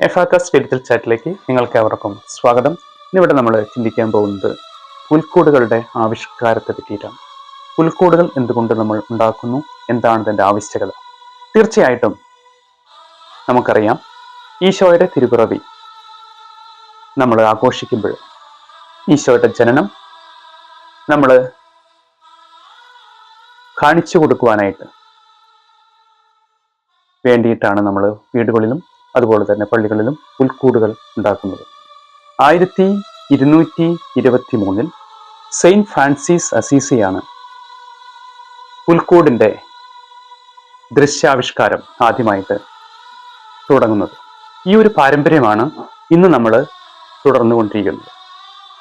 Ephphatha digital ചാറ്റിലേക്ക് നിങ്ങൾക്ക് അവർക്കും സ്വാഗതം. ഇന്നിവിടെ നമ്മൾ ചിന്തിക്കാൻ പോകുന്നത് പുൽക്കൂടുകളുടെ ആവിഷ്കാരത്തെ പറ്റിയിട്ടാണ്. പുൽക്കൂടുകൾ എന്തുകൊണ്ട് നമ്മൾ ഉണ്ടാക്കുന്നു? എന്താണ് ഇതിന്റെ ആവശ്യകത? തീർച്ചയായിട്ടും നമുക്കറിയാം. ഈശോയുടെ തിരുപിറവി നമ്മൾ ആഘോഷിക്കുമ്പോൾ ഈശോയുടെ ജനനം നമ്മൾ കാണിച്ചു കൊടുക്കുവാനായിട്ട് വേണ്ടിയിട്ടാണ് നമ്മൾ വീടുകളിലും അതുപോലെ തന്നെ പള്ളികളിലും പുൽക്കൂടുകൾ ഉണ്ടാക്കുന്നത്. ആയിരത്തി ഇരുന്നൂറ്റി ഇരുപത്തി മൂന്നിൽ സെയിന്റ് ഫ്രാൻസിസ് അസീസിയാണ് പുൽക്കൂടിന്റെ ദൃശ്യാവിഷ്കാരം ആദ്യമായിട്ട് തുടങ്ങുന്നത്. ഈ ഒരു പാരമ്പര്യമാണ് ഇന്ന് നമ്മൾ തുടർന്നുകൊണ്ടിരിക്കുന്നത്.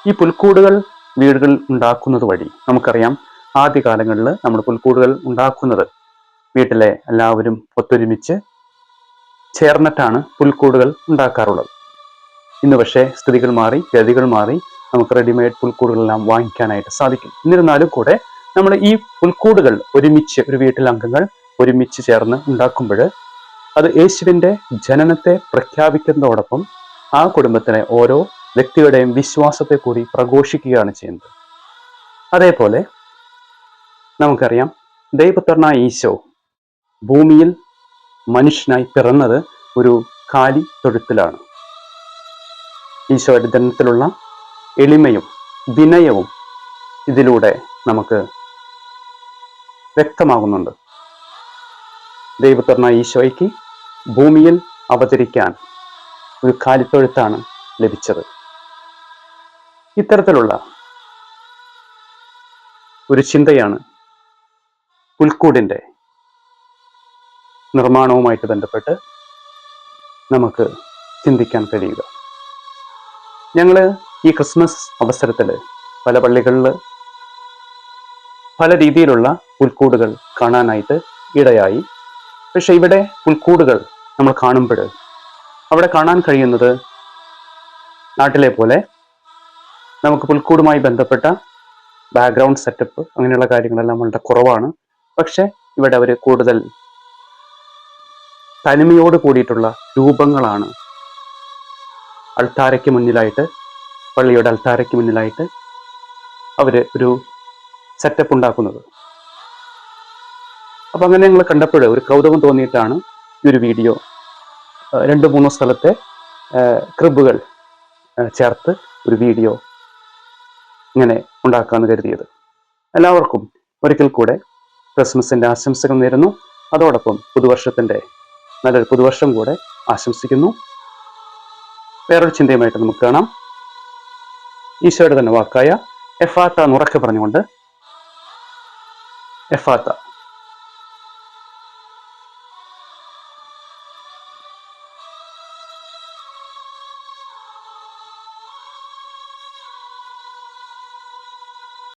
ഈ പുൽക്കൂടുകൾ വീടുകൾ ഉണ്ടാക്കുന്നത് വഴി നമുക്കറിയാം ആദ്യകാലങ്ങളിൽ നമ്മൾ പുൽക്കൂടുകൾ ഉണ്ടാക്കുന്നത് വീട്ടിലെ എല്ലാവരും ഒത്തൊരുമിച്ച് ചേർന്നിട്ടാണ് പുൽക്കൂടുകൾ ഉണ്ടാക്കാറുള്ളത്. ഇന്ന് പക്ഷേ സ്ഥിതികൾ മാറി ഗതികൾ മാറി നമുക്ക് റെഡിമെയ്ഡ് പുൽക്കൂടുകളെല്ലാം വാങ്ങിക്കാനായിട്ട് സാധിക്കും. എന്നിരുന്നാലും കൂടെ നമ്മൾ ഈ പുൽക്കൂടുകൾ ഒരുമിച്ച് ഒരു വീട്ടിലെ അംഗങ്ങൾ ഒരുമിച്ച് ചേർന്ന് ഉണ്ടാക്കുമ്പോൾ അത് യേശുവിന്റെ ജനനത്തെ പ്രഖ്യാപിക്കുന്നതോടൊപ്പം ആ കുടുംബത്തിലെ ഓരോ വ്യക്തിയുടെയും വിശ്വാസത്തെ കൂടി പ്രഘോഷിക്കുകയാണ് ചെയ്യുന്നത്. അതേപോലെ നമുക്കറിയാം ദൈവപുത്രനായ ഈശോ ഭൂമിയിൽ മനുഷ്യനായി പിറന്നത് ഒരു കാലി തൊഴുത്തിലാണ്. ഈശോയുടെ ജനനത്തിലുള്ള എളിമയും വിനയവും ഇതിലൂടെ നമുക്ക് വ്യക്തമാകുന്നുണ്ട്. ദൈവത്തുറന്ന ഈശോയ്ക്ക് ഭൂമിയിൽ അവതരിക്കാൻ ഒരു കാലിത്തൊഴുത്താണ് ലഭിച്ചത്. ഇത്തരത്തിലുള്ള ഒരു ചിന്തയാണ് പുൽക്കൂടിന്റെ നിർമ്മാണവുമായിട്ട് ബന്ധപ്പെട്ട് നമുക്ക് ചിന്തിക്കാൻ കഴിയുക. ഞങ്ങൾ ഈ ക്രിസ്മസ് അവസരത്തിൽ പല പള്ളികളിൽ പല രീതിയിലുള്ള പുൽക്കൂടുകൾ കാണാനായിട്ട് ഇടയായി. പക്ഷെ ഇവിടെ പുൽക്കൂടുകൾ നമ്മൾ കാണുമ്പോൾ അവിടെ കാണാൻ കഴിയുന്നത് നാട്ടിലെ പോലെ നമുക്ക് പുൽക്കൂടുമായി ബന്ധപ്പെട്ട ബാക്ക്ഗ്രൗണ്ട് സെറ്റപ്പ് അങ്ങനെയുള്ള കാര്യങ്ങളെല്ലാം വളരെ കുറവാണ്. പക്ഷെ ഇവിടെ അവർ കൂടുതൽ തനിമയോട് കൂടിയിട്ടുള്ള രൂപങ്ങളാണ്. അൾത്താരയ്ക്ക് മുന്നിലായിട്ട് പള്ളിയുടെ അൾത്താരയ്ക്ക് മുന്നിലായിട്ട് അവർ ഒരു സെറ്റപ്പ് ഉണ്ടാക്കുന്നത്. അപ്പം അങ്ങനെ ഞങ്ങൾ കണ്ടപ്പോൾ ഒരു കൗതുകം തോന്നിയിട്ടാണ് ഈ ഒരു വീഡിയോ രണ്ട് മൂന്ന് സ്ഥലത്തെ ക്രിബുകൾ ചേർത്ത് ഒരു വീഡിയോ ഇങ്ങനെ ഉണ്ടാക്കാമെന്ന് കരുതിയത്. എല്ലാവർക്കും ഒരിക്കൽ കൂടെ ക്രിസ്മസിന്റെ ആശംസകൾ നേരുന്നു. അതോടൊപ്പം പുതുവർഷത്തിന്റെ നല്ലൊരു പുതുവർഷം കൂടെ ആശംസിക്കുന്നു. വേറൊരു ചിന്തയുമായിട്ട് നമുക്ക് കാണാം. ഈശോയുടെ തന്നെ വാക്കായ എഫാത്ത എന്നുറക്കെ പറഞ്ഞുകൊണ്ട് എഫാത്ത.